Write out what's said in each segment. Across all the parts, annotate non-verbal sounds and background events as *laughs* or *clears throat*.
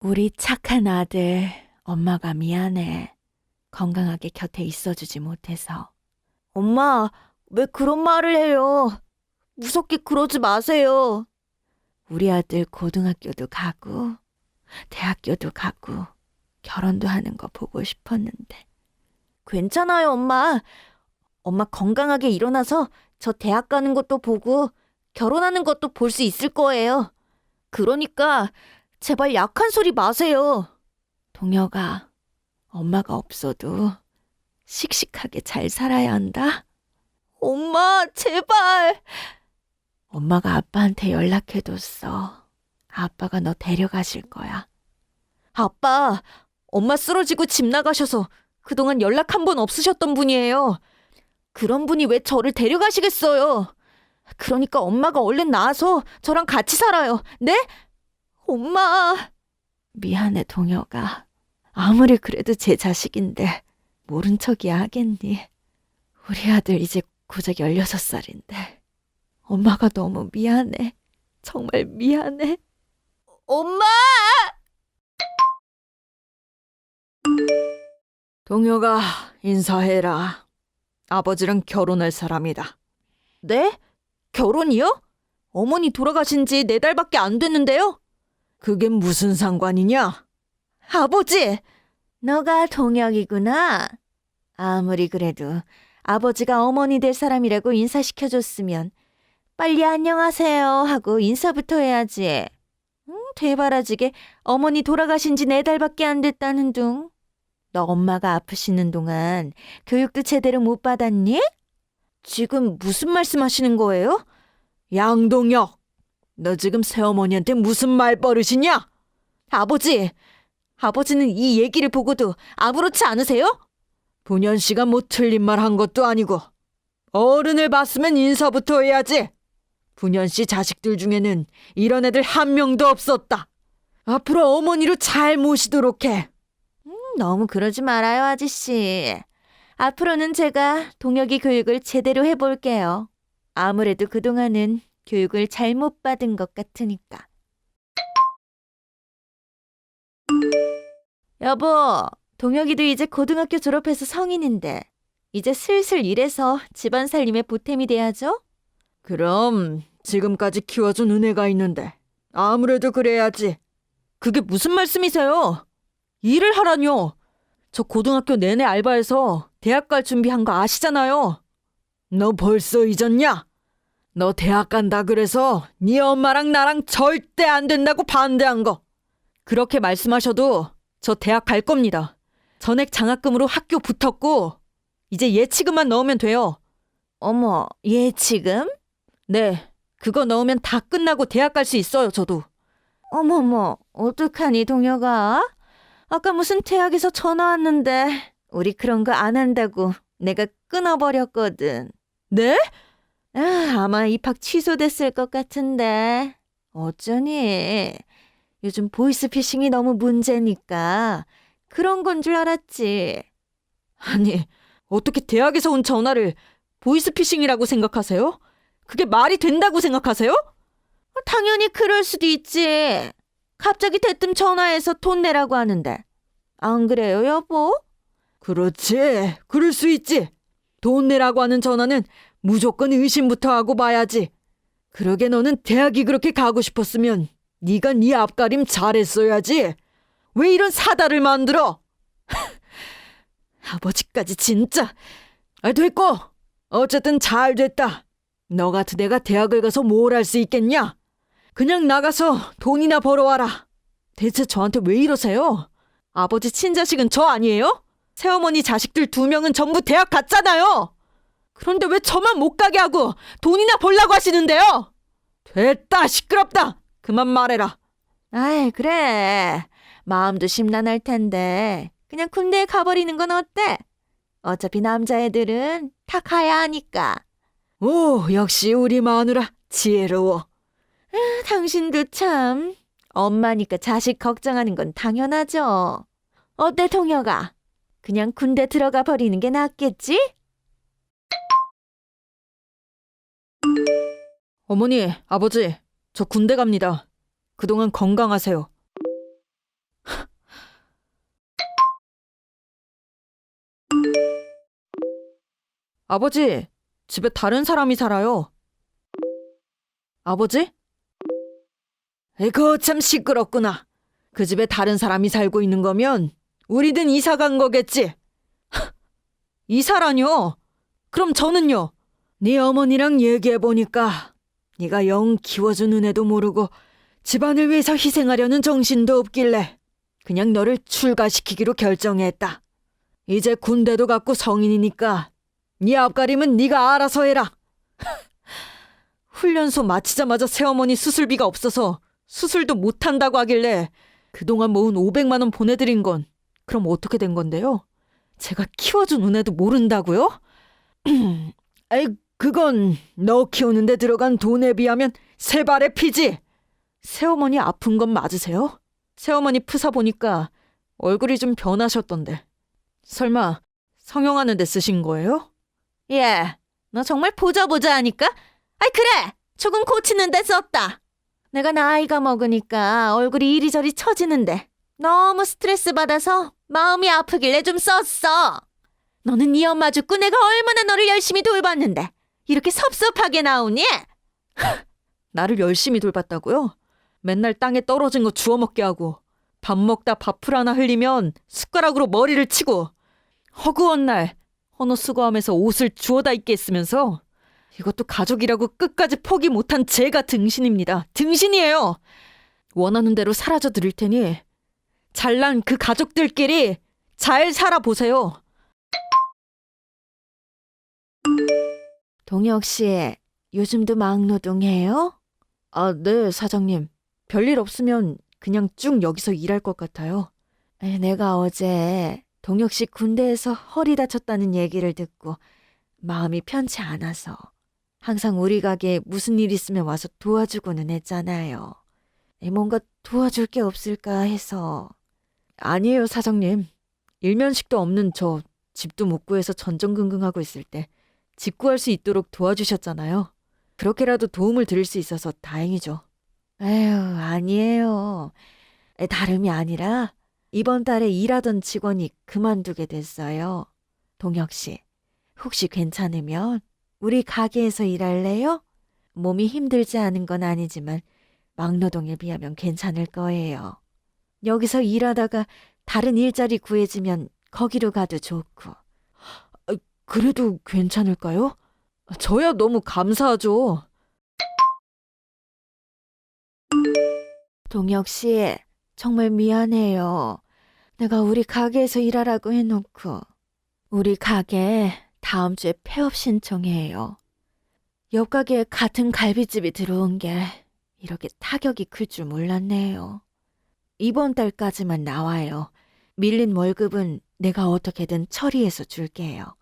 우리 착한 아들, 엄마가 미안해. 건강하게 곁에 있어주지 못해서. 엄마, 왜 그런 말을 해요? 무섭게 그러지 마세요. 우리 아들 고등학교도 가고, 대학교도 가고, 결혼도 하는 거 보고 싶었는데. 괜찮아요, 엄마. 엄마 건강하게 일어나서 저 대학 가는 것도 보고, 결혼하는 것도 볼 수 있을 거예요. 그러니까, 제발 약한 소리 마세요. 동혁아, 엄마가 없어도 씩씩하게 잘 살아야 한다. 엄마, 제발. 엄마가 아빠한테 연락해뒀어. 아빠가 너 데려가실 거야. 아빠, 엄마 쓰러지고 집 나가셔서 그동안 연락 한 번 없으셨던 분이에요. 그런 분이 왜 저를 데려가시겠어요? 그러니까 엄마가 얼른 나와서 저랑 같이 살아요. 네? 엄마. 미안해, 동혁아. 아무리 그래도 제 자식인데 모른 척이야 하겠니? 우리 아들 이제 고작 16살인데 엄마가 너무 미안해. 정말 미안해. 엄마! 동혁아, 인사해라. 아버지랑 결혼할 사람이다. 네? 결혼이요? 어머니 돌아가신 지 네 달밖에 안 됐는데요? 그게 무슨 상관이냐? 아버지! 너가 동혁이구나. 아무리 그래도 아버지가 어머니 될 사람이라고 인사시켜줬으면 빨리 안녕하세요 하고 인사부터 해야지. 응, 대바라지게 어머니 돌아가신 지 네 달밖에 안 됐다는 둥. 너 엄마가 아프시는 동안 교육도 제대로 못 받았니? 지금 무슨 말씀 하시는 거예요? 양동혁, 너 지금 새어머니한테 무슨 말버릇이냐? 아버지, 아버지는 이 얘기를 보고도 아무렇지 않으세요? 분현 씨가 뭐 틀린 말 한 것도 아니고 어른을 봤으면 인사부터 해야지. 분현 씨 자식들 중에는 이런 애들 한 명도 없었다. 앞으로 어머니로 잘 모시도록 해. 음, 너무 그러지 말아요, 아저씨. 앞으로는 제가 동혁이 교육을 제대로 해볼게요. 아무래도 그동안은 교육을 잘못 받은 것 같으니까. 여보, 동혁이도 이제 고등학교 졸업해서 성인인데, 이제 슬슬 일해서 집안 살림에 보탬이 돼야죠? 그럼 지금까지 키워준 은혜가 있는데, 아무래도 그래야지. 그게 무슨 말씀이세요? 일을 하라뇨. 저 고등학교 내내 알바해서 대학 갈 준비한 거 아시잖아요. 너 벌써 잊었냐? 너 대학 간다 그래서 네 엄마랑 나랑 절대 안 된다고 반대한 거. 그렇게 말씀하셔도 저 대학 갈 겁니다. 전액 장학금으로 학교 붙었고 이제 예치금만 넣으면 돼요. 어머, 예치금? 네, 그거 넣으면 다 끝나고 대학 갈 수 있어요, 저도. 어머머, 어떡하니, 동혁아? 아까 무슨 대학에서 전화 왔는데 우리 그런 거 안 한다고 내가 끊어버렸거든. 네? 아, 아마 입학 취소됐을 것 같은데. 어쩌니? 요즘 보이스피싱이 너무 문제니까 그런 건 줄 알았지. 아니, 어떻게 대학에서 온 전화를 보이스피싱이라고 생각하세요? 그게 말이 된다고 생각하세요? 당연히 그럴 수도 있지. 갑자기 대뜸 전화해서 돈 내라고 하는데. 안 그래요, 여보? 그렇지. 그럴 수 있지. 돈 내라고 하는 전화는 무조건 의심부터 하고 봐야지. 그러게 너는 대학이 그렇게 가고 싶었으면 네가 네 앞가림 잘했어야지. 왜 이런 사다를 만들어? *laughs* 아버지까지 진짜. 아, 됐고. 어쨌든 잘 됐다. 너 같은 애가 대학을 가서 뭘 할 수 있겠냐? 그냥 나가서 돈이나 벌어와라. 대체 저한테 왜 이러세요? 아버지 친자식은 저 아니에요? 새어머니 자식들 두 명은 전부 대학 갔잖아요. 그런데 왜 저만 못 가게 하고 돈이나 벌라고 하시는데요? 됐다 시끄럽다. 그만 말해라. 아이 그래. 마음도 심란할 텐데 그냥 군대에 가버리는 건 어때? 어차피 남자애들은 다 가야 하니까. 오 역시 우리 마누라 지혜로워. 당신도 참 엄마니까 자식 걱정하는 건 당연하죠. 어때 동혁아? 그냥 군대 들어가 버리는 게 낫겠지? 어머니, 아버지, 저 군대 갑니다. 그동안 건강하세요. *laughs* 아버지, 집에 다른 사람이 살아요. 아버지? 에고 참 시끄럽구나. 그 집에 다른 사람이 살고 있는 거면 우리든 이사 간 거겠지. *laughs* 이사라뇨? 그럼 저는요? 네 어머니랑 얘기해 보니까 네가 영 키워준 은혜도 모르고 집안을 위해서 희생하려는 정신도 없길래 그냥 너를 출가시키기로 결정했다. 이제 군대도 갔고 성인이니까 네 앞가림은 네가 알아서 해라. *laughs* 훈련소 마치자마자 새어머니 수술비가 없어서 수술도 못한다고 하길래 그동안 모은 500만 원 보내드린 건 그럼 어떻게 된 건데요? 제가 키워준 은혜도 모른다고요? *clears throat* 에이, 그건 너 키우는데 들어간 돈에 비하면 세 발의 피지. 새어머니 아픈 건 맞으세요? 새어머니 프사 보니까 얼굴이 좀 변하셨던데. 설마 성형하는 데 쓰신 거예요? 예. 너 정말 보자 보자 하니까? 아이 그래. 조금 고치는 데 썼다. 내가 나이가 먹으니까 얼굴이 이리저리 처지는데 너무 스트레스 받아서 마음이 아프길래 좀 썼어. 너는 네 엄마 죽고 내가 얼마나 너를 열심히 돌봤는데 이렇게 섭섭하게 나오니? *laughs* 나를 열심히 돌봤다고요? 맨날 땅에 떨어진 거 주워 먹게 하고 밥 먹다 밥풀 하나 흘리면 숟가락으로 머리를 치고 허구한 날 헌옷 수거하면서 옷을 주워다 입게 했으면서 이것도 가족이라고 끝까지 포기 못한 제가 등신입니다. 등신이에요. 원하는 대로 사라져 드릴 테니 잘난 그 가족들끼리 잘 살아보세요. 동혁 씨, 요즘도 막노동해요? 아, 네, 사장님. 별일 없으면 그냥 쭉 여기서 일할 것 같아요. 에, 내가 어제 동혁 씨 군대에서 허리 다쳤다는 얘기를 듣고 마음이 편치 않아서 항상 우리 가게에 무슨 일 있으면 와서 도와주고는 했잖아요. 에, 뭔가 도와줄 게 없을까 해서. 아니에요, 사장님. 일면식도 없는 저 집도 못 구해서 전전긍긍하고 있을 때 집 구할 수 있도록 도와주셨잖아요. 그렇게라도 도움을 드릴 수 있어서 다행이죠. 에휴, 아니에요. 에, 다름이 아니라 이번 달에 일하던 직원이 그만두게 됐어요. 동혁 씨, 혹시 괜찮으면 우리 가게에서 일할래요? 몸이 힘들지 않은 건 아니지만 막노동에 비하면 괜찮을 거예요. 여기서 일하다가 다른 일자리 구해지면 거기로 가도 좋고. 아, 그래도 괜찮을까요? 저야 너무 감사하죠. 동혁 씨, 정말 미안해요. 내가 우리 가게에서 일하라고 해놓고 우리 가게 다음 주에 폐업 신청해요. 옆 가게에 같은 갈비집이 들어온 게 이렇게 타격이 클 줄 몰랐네요. 이번 달까지만 나와요. 밀린 월급은 내가 어떻게든 처리해서 줄게요.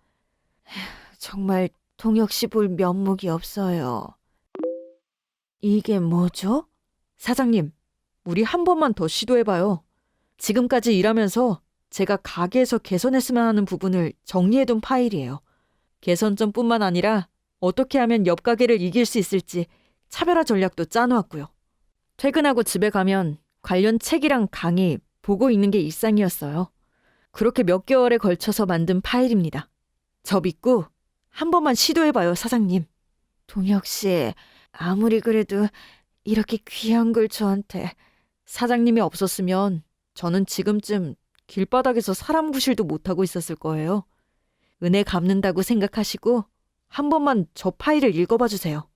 정말 동혁 씨 볼 면목이 없어요. 이게 뭐죠? 사장님, 우리 한 번만 더 시도해봐요. 지금까지 일하면서 제가 가게에서 개선했으면 하는 부분을 정리해둔 파일이에요. 개선점뿐만 아니라 어떻게 하면 옆 가게를 이길 수 있을지 차별화 전략도 짜놓았고요. 퇴근하고 집에 가면 관련 책이랑 강의 보고 있는 게 일상이었어요. 그렇게 몇 개월에 걸쳐서 만든 파일입니다. 저 믿고 한 번만 시도해봐요, 사장님. 동혁 씨, 아무리 그래도 이렇게 귀한 걸 저한테 사장님이 없었으면 저는 지금쯤 길바닥에서 사람 구실도 못하고 있었을 거예요. 은혜 갚는다고 생각하시고 한 번만 저 파일을 읽어봐 주세요.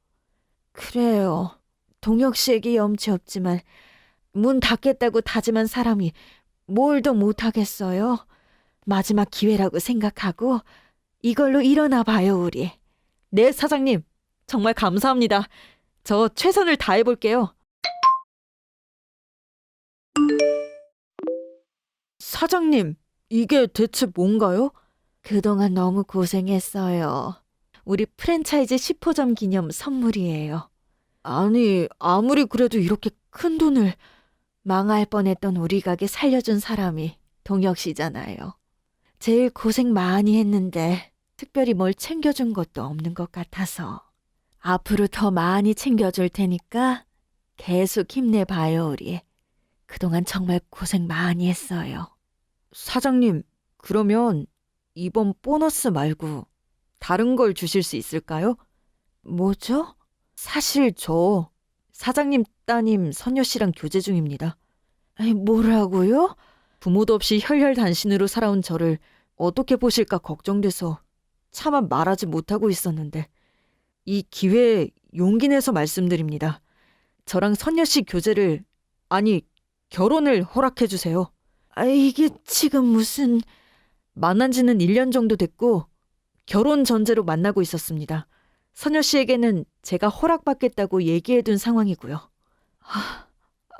그래요. 동혁 씨에게 염치 없지만 문 닫겠다고 다짐한 사람이 뭘더 못하겠어요. 마지막 기회라고 생각하고 이걸로 일어나 봐요, 우리. 네, 사장님. 정말 감사합니다. 저 최선을 다해볼게요. 사장님, 이게 대체 뭔가요? 그동안 너무 고생했어요. 우리 프랜차이즈 10호점 기념 선물이에요. 아니, 아무리 그래도 이렇게 큰 돈을 망할 뻔했던 우리 가게 살려준 사람이 동혁 씨잖아요. 제일 고생 많이 했는데 특별히 뭘 챙겨준 것도 없는 것 같아서 앞으로 더 많이 챙겨줄 테니까 계속 힘내봐요, 우리. 그동안 정말 고생 많이 했어요. 사장님, 그러면 이번 보너스 말고 다른 걸 주실 수 있을까요? 뭐죠? 사실 저 사장님 따님 선녀 씨랑 교제 중입니다. 아니, 뭐라고요? 부모도 없이 혈혈단신으로 살아온 저를 어떻게 보실까 걱정돼서 차마 말하지 못하고 있었는데 이 기회에 용기 내서 말씀드립니다. 저랑 선녀 씨 교제를 아니 결혼을 허락해 주세요. 아 이게 지금 무슨 만난 지는 1년 정도 됐고 결혼 전제로 만나고 있었습니다. 선녀 씨에게는 제가 허락받겠다고 얘기해 둔 상황이고요. 아,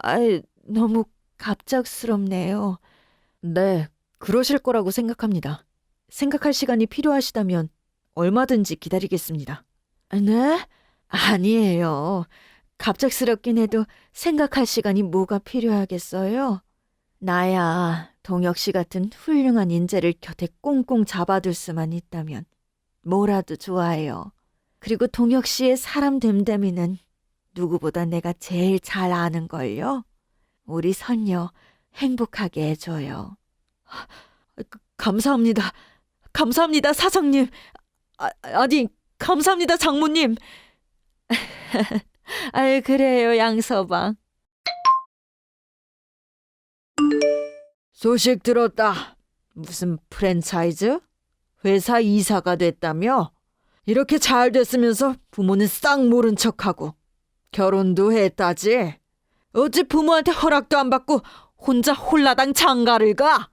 아이, 너무 갑작스럽네요. 네, 그러실 거라고 생각합니다. 생각할 시간이 필요하시다면 얼마든지 기다리겠습니다. 네? 아니에요. 갑작스럽긴 해도 생각할 시간이 뭐가 필요하겠어요? 나야 동혁 씨 같은 훌륭한 인재를 곁에 꽁꽁 잡아둘 수만 있다면 뭐라도 좋아해요. 그리고 동혁 씨의 사람 됨됨이는 누구보다 내가 제일 잘 아는 걸요. 우리 선녀 행복하게 해줘요. 그, 감사합니다. 감사합니다, 사장님. 아, 아니, 감사합니다, 장모님. *laughs* 아유, 그래요, 양서방. 소식 들었다. 무슨 프랜차이즈? 회사 이사가 됐다며? 이렇게 잘 됐으면서 부모는 싹 모른 척하고 결혼도 했다지? 어찌 부모한테 허락도 안 받고 혼자 홀라당 장가를 가?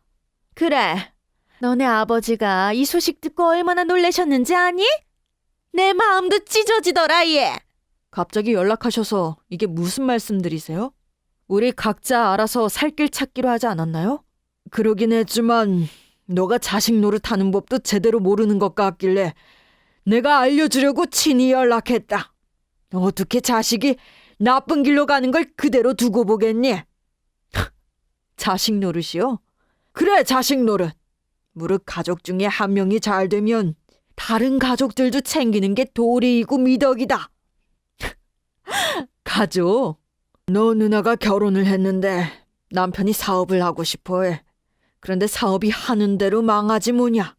그래. 너네 아버지가 이 소식 듣고 얼마나 놀라셨는지 아니? 내 마음도 찢어지더라, 얘. 갑자기 연락하셔서 이게 무슨 말씀들이세요? 우리 각자 알아서 살 길 찾기로 하지 않았나요? 그러긴 했지만 너가 자식 노릇하는 법도 제대로 모르는 것 같길래 내가 알려주려고 친히 연락했다. 어떻게 자식이 나쁜 길로 가는 걸 그대로 두고 보겠니? 자식 노릇이요? 그래, 자식 노릇. 무릇 가족 중에 한 명이 잘 되면 다른 가족들도 챙기는 게 도리이고 미덕이다. *laughs* 가족, 너 누나가 결혼을 했는데 남편이 사업을 하고 싶어 해. 그런데 사업이 하는 대로 망하지 뭐냐.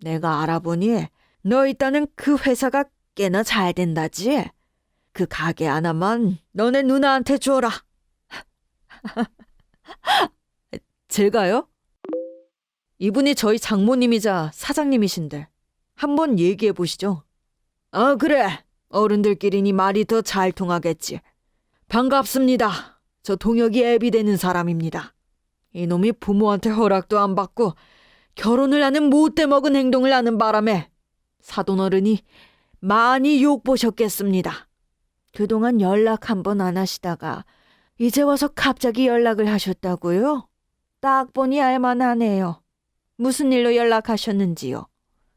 내가 알아보니 너 있다는 그 회사가 꽤나 잘 된다지. 그 가게 하나만 너네 누나한테 줘라. *laughs* 제가요? 이분이 저희 장모님이자 사장님이신데 한번 얘기해 보시죠. 아 그래 어른들끼리니 말이 더 잘 통하겠지. 반갑습니다. 저 동혁이 애비 되는 사람입니다. 이놈이 부모한테 허락도 안 받고 결혼을 하는 못돼 먹은 행동을 하는 바람에 사돈 어른이 많이 욕 보셨겠습니다. 그동안 연락 한 번 안 하시다가 이제 와서 갑자기 연락을 하셨다고요? 딱 보니 알만하네요. 무슨 일로 연락하셨는지요?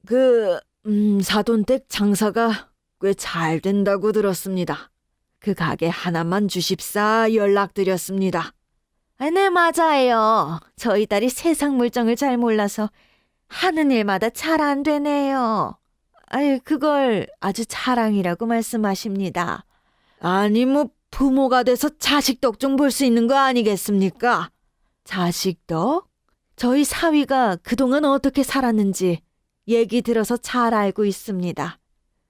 그, 음, 사돈댁 장사가 꽤 잘 된다고 들었습니다. 그 가게 하나만 주십사 연락드렸습니다. 아, 네, 맞아요. 저희 딸이 세상 물정을 잘 몰라서 하는 일마다 잘 안 되네요. 아유, 그걸 아주 자랑이라고 말씀하십니다. 아니, 뭐, 부모가 돼서 자식 덕 좀 볼 수 있는 거 아니겠습니까? 자식 덕? 저희 사위가 그동안 어떻게 살았는지 얘기 들어서 잘 알고 있습니다.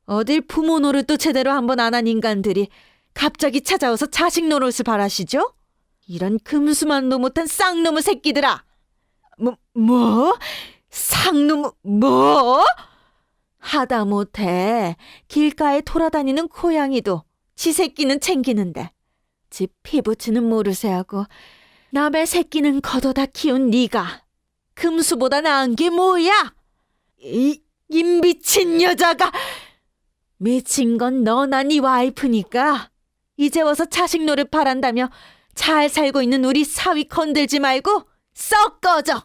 어딜 부모 노릇도 제대로 한번 안 한 인간들이 갑자기 찾아와서 자식 노릇을 바라시죠? 이런 금수만도 못한 쌍놈의 새끼들아! 뭐, 뭐? 쌍놈, 뭐? 하다 못해 길가에 돌아다니는 고양이도 지 새끼는 챙기는데 지 피부치는 모르쇠 하고 남의 새끼는 걷어다 키운 네가 금수보다 나은 게 뭐야? 이, 이 미친 여자가 미친 건 너나 네 와이프니까 이제 와서 자식 노릇 바란다며 잘 살고 있는 우리 사위 건들지 말고 썩 꺼져.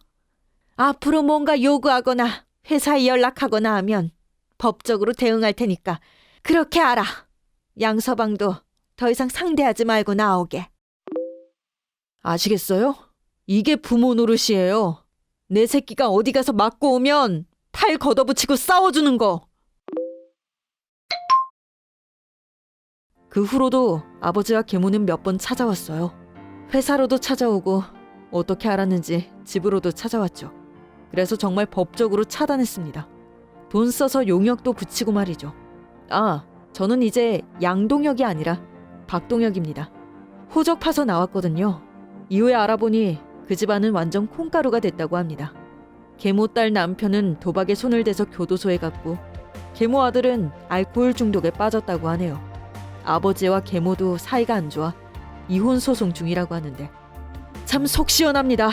앞으로 뭔가 요구하거나 회사에 연락하거나 하면 법적으로 대응할 테니까 그렇게 알아. 양서방도 더 이상 상대하지 말고 나오게. 아시겠어요? 이게 부모 노릇이에요. 내 새끼가 어디 가서 맞고 오면 팔 걷어붙이고 싸워주는 거. 그 후로도 아버지와 계모는 몇 번 찾아왔어요. 회사로도 찾아오고 어떻게 알았는지 집으로도 찾아왔죠. 그래서 정말 법적으로 차단했습니다. 돈 써서 용역도 붙이고 말이죠. 아, 저는 이제 양동혁이 아니라 박동혁입니다. 호적 파서 나왔거든요. 이후에 알아보니 그 집안은 완전 콩가루가 됐다고 합니다. 계모 딸 남편은 도박에 손을 대서 교도소에 갔고 계모 아들은 알코올 중독에 빠졌다고 하네요. 아버지와 계모도 사이가 안 좋아 이혼 소송 중이라고 하는데 참 속 시원합니다.